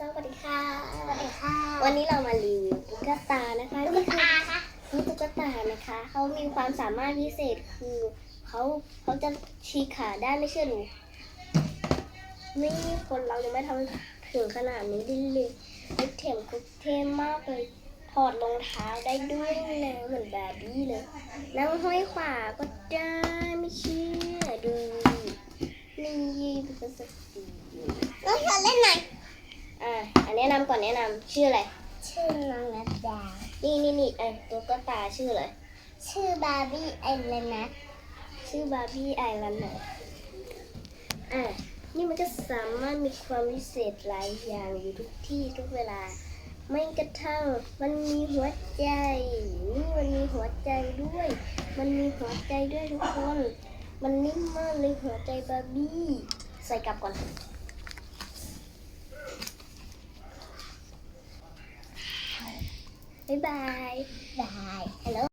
สวัสดีค่ะ สวัสดีค่ะ วันนี้เรามารีวิวตุ๊กตานะคะตุ๊กตาค่ะนี่ตุ๊กตานะคะ เขามีความสามารถพิเศษคือเขาเขาจะชี้ขาได้ไม่เชื่อหนูนี่คนเรายังไม่ทำถึงขนาดนี้ได้เลยไอเทมคุกเทมมากเลยถอดรองเท้าได้ด้วยนะเหมือนแบบนี้เลยนั่งห้อยขวาก็ได้ไม่เชื่อดูนี่เป็นกษัตริย์น้องชวนเล่นหน่อยอะอัน แนะนำก่อนแนะนำชื่ออะไร ชื่อน้องนัดดา นี่นี่นี่ไอ้ตุ๊กตาชื่ออะไร ชื่อบาร์บี้ไอเลนัทชื่อบาร์บี้ไอแลนด์อะนี่มันก็สามารถมีความพิเศษหลายอย่างอยู่ทุกที่ทุกเวลา ไม่กระทั่งมันมีหัวใจ นี่มันมีหัวใจด้วย มันมีหัวใจด้วยทุกคน มันนิ่มมากเลยหัวใจบาร์บี้ ใส่กลับก่อน บ๊ายบ